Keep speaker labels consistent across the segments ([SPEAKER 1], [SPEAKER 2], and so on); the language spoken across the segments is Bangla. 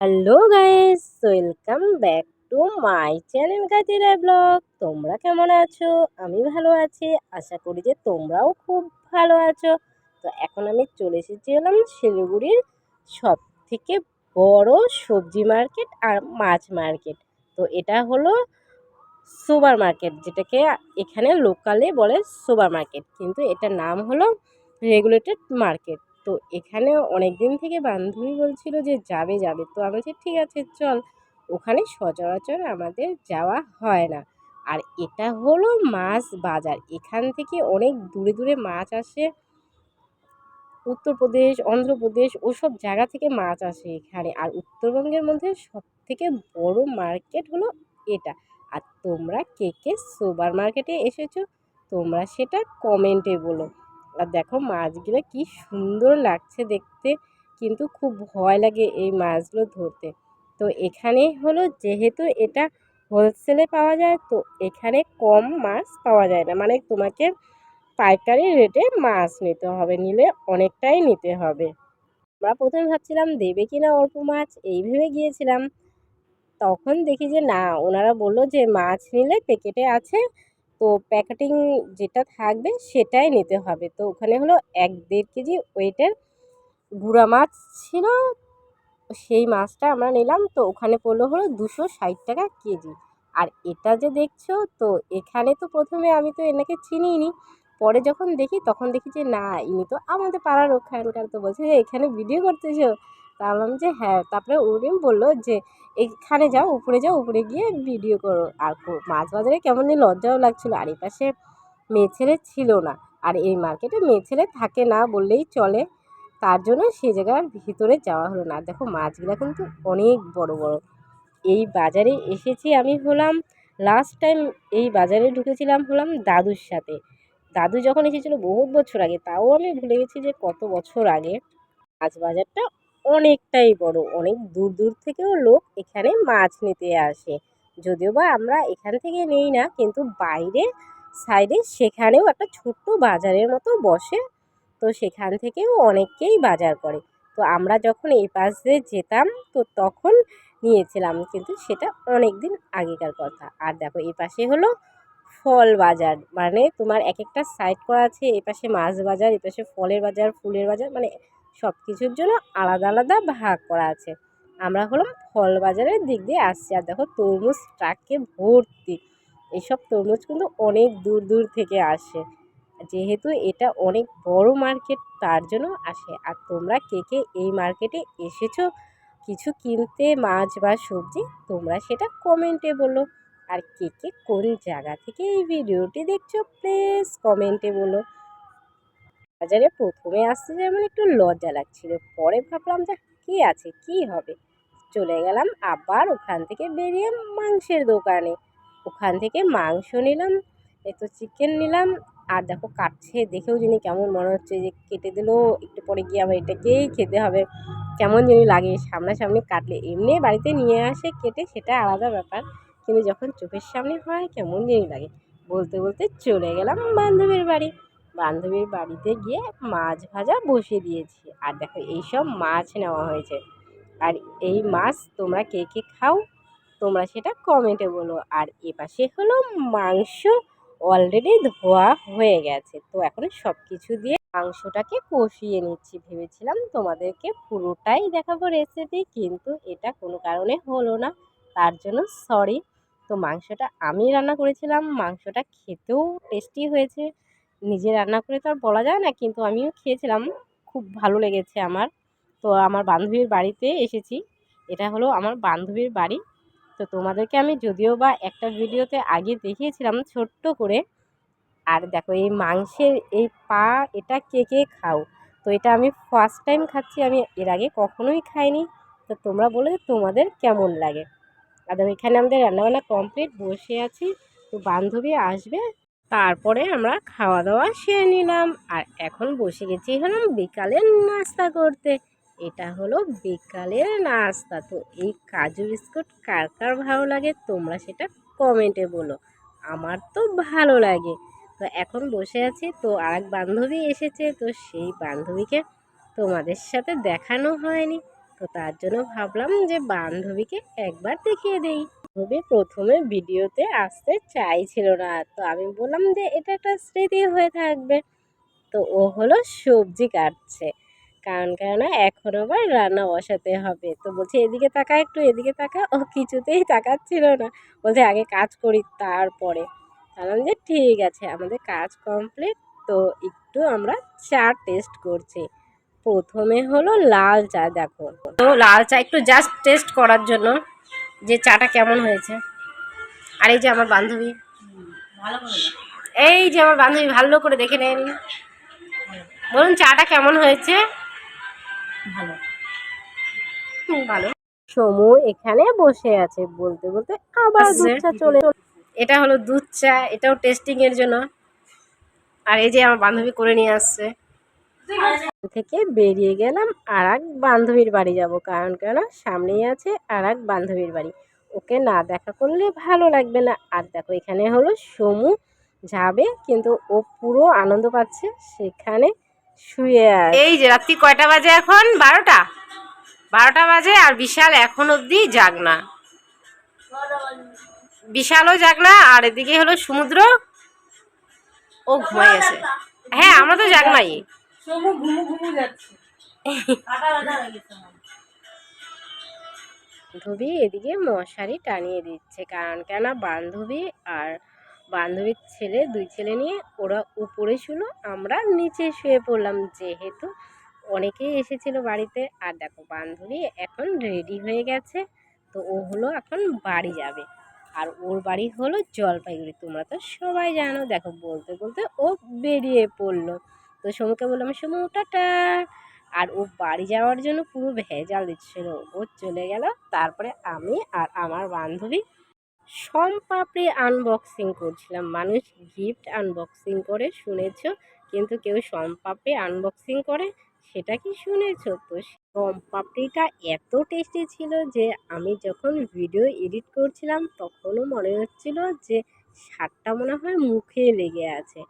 [SPEAKER 1] Hello guys, welcome back to my channel Gazira blog. তোমরা কেমন আছো? আমি ভালো আছি। আশা করি যে তোমরাও খুব ভালো আছো। তো এখন আমি চলে এসেছি হলাম শিলিগুড়ির সব থেকে বড় সবজি মার্কেট আর মাছ মার্কেট। তো এটা হলো সুপার মার্কেট, যেটাকে এখানে লোকালে বলে সুপার মার্কেট। কিন্তু এটার নাম হলো রেগুলেটেড মার্কেট। তো এখানে অনেক দিন থেকে বান্ধবী বলছিল যে, যাবে যাবে। তো আমি বলছি, ঠিক আছে, চল। ওখানে সচরাচর আমাদের যাওয়া হয় না। আর এটা হলো মাছ বাজার। এখান থেকে অনেক দূরে দূরে মাছ আসে। উত্তরপ্রদেশ, অন্ধ্রপ্রদেশ, ওসব জায়গা থেকে মাছ আসে এখানে। আর উত্তরবঙ্গের মধ্যে সব থেকে বড় মার্কেট হলো এটা। আর তোমরা কে কে সুপার মার্কেটে এসেছ, তোমরা সেটা কমেন্টে বলো। আর দেখো মাছগুলো কি সুন্দর লাগছে দেখতে, কিন্তু খুব ভয় লাগে এই মাছগুলো ধরতে। তো এখানে হলো যেহেতু এটা হোলসেলে পাওয়া যায়, তো এখানে কম মাছ পাওয়া যায় না। মানে তোমাকে পাইকারি রেটে মাছ নিতে হবে, নিলে অনেকটাই নিতে হবে। আমরা প্রথমে ভাবছিলাম, দেবে কি না অল্প মাছ? এই ভেবে গিয়েছিলাম। তখন দেখি যে না, ওনারা বলল যে মাছ নিলে প্যাকেটে আছে তো প্যাকেটিং যেটা থাকবে সেটাই নিতে হবে। তো ওখানে হলো এক দেড় কেজি ওয়েটের গুঁড়া মাছ ছিল, সেই মাছটা আমরা নিলাম। তো ওখানে পড়ল হলো দুশো ষাট টাকা কেজি। আর এটা যে দেখছ, তো এখানে তো প্রথমে আমি তো এনাকে চিনিই নি পরে যখন দেখি তখন দেখি যে না, ইনি তো আমাদের পাড়ার ওখানকার। তো বলছে যে এখানে ভিডিও করতেছো? তা বললাম যে হ্যাঁ তারপরে উনি বলল যে, এইখানে যাও, উপরে যাও, উপরে গিয়ে ভিডিও করো। আর মাছ বাজারে কেমন লজ্জাও লাগছিল। আর এই পাশে মেয়ে ছেলে ছিল না। আর এই মার্কেটে মেয়ে ছেলে থাকে না বললেই চলে। তার জন্য সেই জায়গার ভিতরে যাওয়া হলো না। দেখো, মাছগুলো কিন্তু অনেক বড় বড়। এই বাজারে এসেছি আমি হলাম লাস্ট টাইম এই বাজারে ঢুকেছিলাম হলাম দাদুর সাথে। দাদু যখন এসেছিল বহুত বছর আগে, তাও আমি ভুলে গেছি যে কত বছর আগে। মাছ বাজারটা অনেকটাই বড়। অনেক দূর দূর থেকেও লোক এখানে মাছ নিতে আসে। যদিও বা আমরা এখান থেকে নেই না, কিন্তু বাইরে সাইডে সেখানেও একটা ছোট্ট বাজারের মতো বসে, তো সেখান থেকেও অনেকেই বাজার করে। তো আমরা যখন এই পাশ দিয়ে যেতাম, তো তখন নিয়েছিলাম, কিন্তু সেটা অনেক দিন আগেকার কথা। আর দেখো, এই পাশে হলো ফল বাজার। মানে তোমার এক একটা সাইড করা আছে এ পাশে মাছ বাজার এ পাশে ফলের বাজার, ফুলের বাজার মানে সব কিছুর জন্য আলাদা আলাদা ভাগ করা আছে। আমরা হলাম ফল বাজারের দিক দিয়ে আসছি। আর দেখো তরমুজ ট্রাকে ভর্তি। এইসব তরমুজ কিন্তু অনেক দূর দূর থেকে আসে। যেহেতু এটা অনেক বড় মার্কেট, তার জন্য আসে। আর তোমরা কে কে এই মার্কেটে এসেছ, কিছু কিনতে, মাছ বা সবজি, তোমরা সেটা কমেন্টে বলো। আর কে কে কোন জায়গা থেকে এই ভিডিওটি দেখছ প্লিজ কমেন্টে বলো। বাজারে প্রথমে আসতে যেমন একটু লজ্জা লাগছিল। পরে ভাবলাম যে কী আছে? কি হবে? চলে গেলাম আবার ওখান থেকে বেরিয়ে মাংসের দোকানে। ওখান থেকে মাংস নিলাম একটু চিকেন নিলাম, আর দেখো কাটছে দেখেও যিনি কেমন মনে হচ্ছে যে কেটে দিলেও একটু পরে গিয়ে আবার এটাকেই খেতে হবে। কেমন জানি লাগে সামনাসামনি কাটলে। এমনি বাড়িতে নিয়ে আসে কেটে, সেটা আলাদা ব্যাপার, কিন্তু যখন চোখের সামনে হয় কেমন জানি লাগে। বলতে বলতে চলে গেলাম বান্ধবীর বাড়ি। বান্ধবীর বাড়িতে গিয়ে মাছ ভাজা বসিয়ে দিয়েছি। আর দেখো, এইসব মাছ নেওয়া হয়েছে। আর এই মাছ তোমরা কে কে খাও, তোমরা সেটা কমেন্টে বলো। আর এপাশে হলো মাংস অলরেডি ধোয়া হয়ে গেছে। তো এখন সব কিছু দিয়ে মাংসটাকে কষিয়ে নিচ্ছি। ভেবেছিলাম তোমাদেরকে পুরোটাই দেখাবো রেসিপি কিন্তু এটা কোনো কারণে হলো না। তার জন্য সরি তো মাংসটা আমি রান্না করেছিলাম। মাংসটা খেতেও টেস্টি হয়েছে। নিজে রান্না করে তো আর বলা যায় না, কিন্তু আমিও খেয়েছিলাম, খুব ভালো লেগেছে আমার। তো আমার বান্ধবীর বাড়িতে এসেছি, এটা হলো আমার বান্ধবীর বাড়ি। তো তোমাদেরকে আমি যদিও বা একটা ভিডিওতে আগে দেখিয়েছিলাম ছোট্ট করে, আর দেখো এই মাংসের এই পা, এটা কে কে খাও? তো এটা আমি ফার্স্ট টাইম খাচ্ছি, আমি এর আগে কখনোই খাইনি। তো তোমরা বলে তোমাদের কেমন লাগে? আর এখানে আমাদের রান্নাবান্না কমপ্লিট বসে আছি, তো বান্ধবী আসবে তারপরে আমরা খাওয়া দাওয়া সেরে নিলাম। আর এখন বসে গেছি হলাম বিকালের নাস্তা করতে। এটা হলো বিকালের নাস্তা। তো এই কাজু বিস্কুট কার কার ভালো লাগে তোমরা সেটা কমেন্টে বলো। আমার তো ভালো লাগে। তো এখন বসে আছি। তো আর এক বান্ধবী এসেছে। তো সেই বান্ধবীকে তোমাদের সাথে দেখানো হয়নি। তো তার জন্য ভাবলাম যে বান্ধবীকে একবার দেখিয়ে দেই। বান্ধবী প্রথমে ভিডিওতে আসতে চাইছিল না। তো আমি বললাম যে, এটা একটা স্মৃতি হয়ে থাকবে। তো ও হলো সবজি কাটছে। কারণ কেননা এখন আবার রান্না বসাতে হবে। তো বলছে, এদিকে তাকা একটু, এদিকে তাকা। ও কিছুতেই তাকাচ্ছিল না। বলছে, আগে কাজ করি তারপরে। বললাম যে, ঠিক আছে, আমাদের কাজ কমপ্লিট তো একটু আমরা চা টেস্ট করছি। প্রথমে হলো লাল চা, দেখো। তো লাল চা একটু জাস্ট টেস্ট করার জন্য যে চাটা কেমন হয়েছে? আর এই যে আমার বান্ধবী।
[SPEAKER 2] ভালো
[SPEAKER 1] এই যে আমার বান্ধবী ভালো করে দেখে নেন। বলুন চাটা কেমন হয়েছে?
[SPEAKER 2] ভালো।
[SPEAKER 1] ভালো। সমু এখানে বসে আছে বলতে বলতে আবার দুধ চা চলে এটা হলো দুধ চা এটাও টেস্টিং এর জন্য। আর এই যে আমার বান্ধবী করে নিয়ে আসছে। থেকে বেরিয়ে গেলাম আর এক বান্ধবীর বাড়ি যাব, কারণ কেন? সামনেই আছে আর এক বান্ধবীর বাড়ি। ওকে না দেখা করলে ভালো লাগবে না। আর দেখো, এখানে হলো সমু যাবে, কিন্তু ও পুরো আনন্দ পাচ্ছে, সেখানে শুয়ে আছে। এই যে রাত্রি কয়টা বাজে এখন? বারোটা? বারোটা বাজে আর বিশাল এখন অবধি যাক না বিশালও যাক না আর এদিকে হলো সমুদ্র। ও ঘুমাই গেছে হ্যাঁ আমরা তো জাগ নাই
[SPEAKER 2] সমু ঘুমু ঘুমু যাচ্ছে।
[SPEAKER 1] বান্ধবী এদিকে মশারি টানিয়ে দিচ্ছে, কারণ কেন বান্ধবী আর বান্ধবীর ছেলে, দুই ছেলে নিয়ে ওরা উপরে শুলো আমরা নিচে শুয়ে পড়লাম। যেহেতু অনেকেই এসেছিল বাড়িতে, আর দেখো বান্ধবী এখন রেডি হয়ে গেছে, তো ও হলো এখন বাড়ি যাবে। আর ওর বাড়ি হলো জলপাইগুড়ি, তোমরা তো সবাই জানো, দেখো বলতে বলতে ও বেরিয়ে পড়ল। তো সমুকে বললাম সমু, টাটা। আর ও বাড়ি যাওয়ার জন্য পুরো ভেজাল দিচ্ছিল। ও চলে গেল। তারপরে আমি আর আমার বান্ধবী সম্পাপড়ি আনবক্সিং করছিলাম। মানুষ গিফট আনবক্সিং করে শুনেছ? কিন্তু কেউ সম্পাপড়ি আনবক্সিং করে, সেটা কি শুনেছো? তো সম্পাপড়িটা এত টেস্টি ছিল যে আমি যখন ভিডিও এডিট করছিলাম, তখনও মনে হচ্ছিল যে স্বাদটা মনে হয় মুখে লেগে আছে।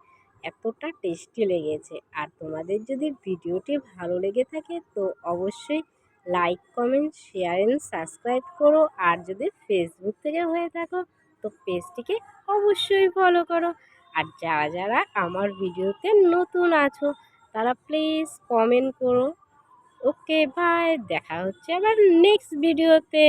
[SPEAKER 1] এতটা টেস্টি লেগেছে। আর তোমাদের যদি ভিডিওটি ভালো লেগে থাকে, তো অবশ্যই like comment share and subscribe করো। আর যদি ফেসবুক থেকে হয়ে থাকো, তো পেজটিকে অবশ্যই ফলো করো। আর যারা যারা আমার ভিডিওতে নতুন আছো, তারা প্লিজ কমেন্ট করো। ওকে বাই দেখা হচ্ছে আবার নেক্সট ভিডিওতে